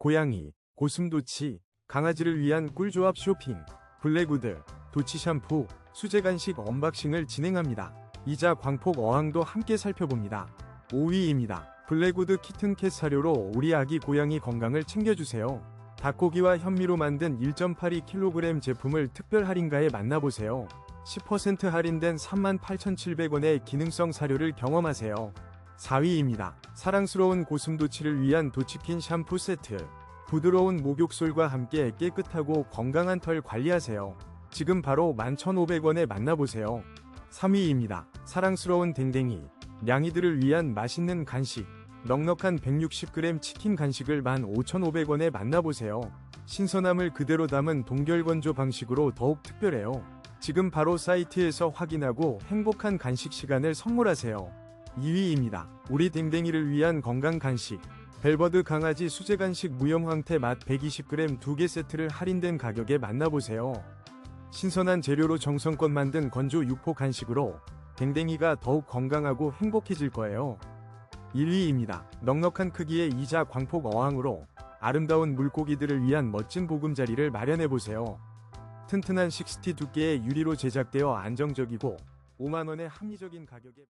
고양이, 고슴도치, 강아지를 위한 꿀조합 쇼핑, 블랙우드, 도치 샴푸, 수제 간식 언박싱을 진행합니다. 이자 광폭 어항도 함께 살펴봅니다. 5위입니다. 블랙우드 키튼캣 사료로 우리 아기 고양이 건강을 챙겨주세요. 닭고기와 현미로 만든 1.82kg 제품을 특별 할인가에 만나보세요. 10% 할인된 38,700원의 기능성 사료를 경험하세요. 4위입니다. 사랑스러운 고슴도치를 위한 도치킨 샴푸 세트. 부드러운 목욕솔과 함께 깨끗하고 건강한 털 관리하세요. 지금 바로 11,500원에 만나보세요. 3위입니다. 사랑스러운 댕댕이. 냥이들을 위한 맛있는 간식. 넉넉한 160g 치킨 간식을 15,500원에 만나보세요. 신선함을 그대로 담은 동결건조 방식으로 더욱 특별해요. 지금 바로 사이트에서 확인하고 행복한 간식 시간을 선물하세요. 2위입니다. 우리 댕댕이를 위한 건강 간식. 벨버드 강아지 수제 간식 무염 황태 맛 120g 2개 세트를 할인된 가격에 만나보세요. 신선한 재료로 정성껏 만든 건조 육포 간식으로 댕댕이가 더욱 건강하고 행복해질 거예요. 1위입니다. 넉넉한 크기의 이자 광폭 어항으로 아름다운 물고기들을 위한 멋진 보금자리를 마련해보세요. 튼튼한 60 두께의 유리로 제작되어 안정적이고 5만원의 합리적인 가격에